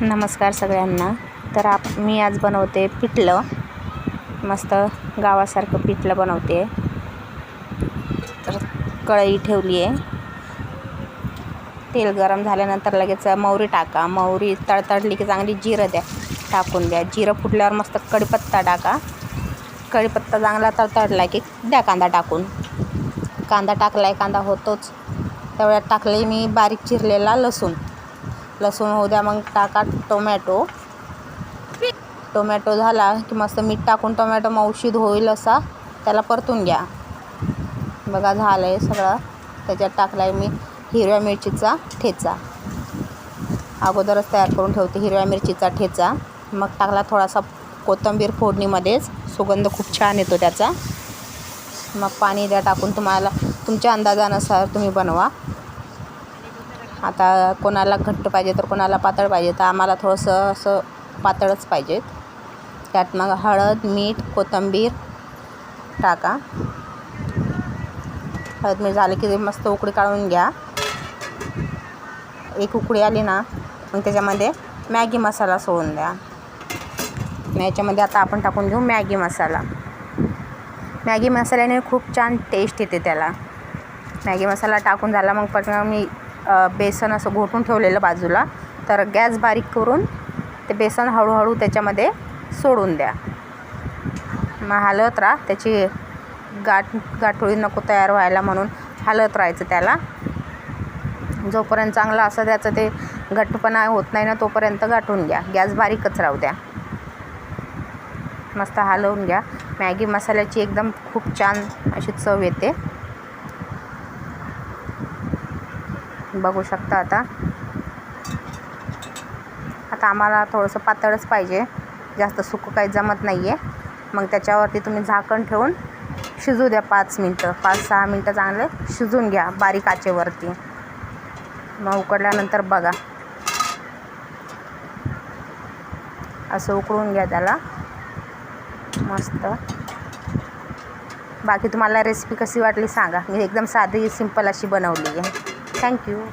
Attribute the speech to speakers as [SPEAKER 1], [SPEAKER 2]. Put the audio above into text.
[SPEAKER 1] नमस्कार सगळ्यांना. तर आप मी आज बनवते पिठलं. मस्त गावासारखं पिठलं बनवते. तर कढई ठेवली आहे तेल गरम झाल्यानंतर लगेच मोहरी टाका. मोहरी तडतडली की चांगली जिरं द्या. टाकून द्या. जिरं फुटल्यावर मस्त कढीपत्ता टाका. कढीपत्ता चांगला तडतडला की द्या कांदा टाकून. कांदा टाकला आहे कांदा होतोच. तेवढ्यात टाकले मी बारीक चिरलेला लसूण. लसूण होऊ द्या मग टाका टोमॅटो. टोमॅटो झाला की मस्त मीठ टाकून टोमॅटो मौशीद होईल असा त्याला परतून घ्या. बघा झालं आहे सगळं त्याच्यात टाकला आहे मी हिरव्या मिरचीचा ठेचा. अगोदरच तयार करून ठेवते हिरव्या मिरचीचा ठेचा. मग टाकला थोडासा कोथिंबीर फोडणीमध्येच सुगंध खूप छान येतो त्याचा. मग पाणी द्या टाकून तुम्हाला तुमच्या अंदाजानुसार तुम्ही बनवा. आता कोणाला घट्ट पाहिजे तर कोणाला पातळ पाहिजे तर आम्हाला थोडंसं असं पातळच पाहिजेत. त्यात मग हळद मीठ कोथिंबीर टाका. हळद मीठ झालं की ते मस्त उकळी काढून घ्या. एक उकडी आली ना मग त्याच्यामध्ये मॅगी मसाला सोडून द्या. याच्यामध्ये आता आपण टाकून घेऊ मॅगी मसाला. मॅगी मसाल्याने खूप छान टेस्ट येते त्याला. मॅगी मसाला टाकून झाला मग पटकन मी बेसन असं घोटून ठेवलेलं बाजूला. तर गॅस बारीक करून ते बेसन हळूहळू त्याच्यामध्ये सोडून द्या. मग हलत राहा. त्याची गाठ गाठोळी नको तयार व्हायला म्हणून हलत राहायचं त्याला. जोपर्यंत चांगलं असं त्याचं ते घट्टपणा होत नाही ना तोपर्यंत गाठून घ्या. गॅस बारीकच राहू द्या. मस्त हलवून घ्या. मॅगी मसाल्याची एकदम खूप छान अशी चव येते. बघू शकता आता. आता आम्हाला थोडंसं पातळच पाहिजे. जास्त सुकं काही जमत नाही आहे मग त्याच्यावरती तुम्ही झाकण ठेवून शिजू द्या पाच मिनटं. पाच सहा मिनटं चांगले शिजून घ्या बारीक आचेवरती. मग उकडल्यानंतर बघा. असं उकळून घ्या त्याला. मस्त. बाकी तुम्हाला रेसिपी कशी वाटली सांगा. मी एकदम साधी सिंपल अशी बनवली आहे. thank you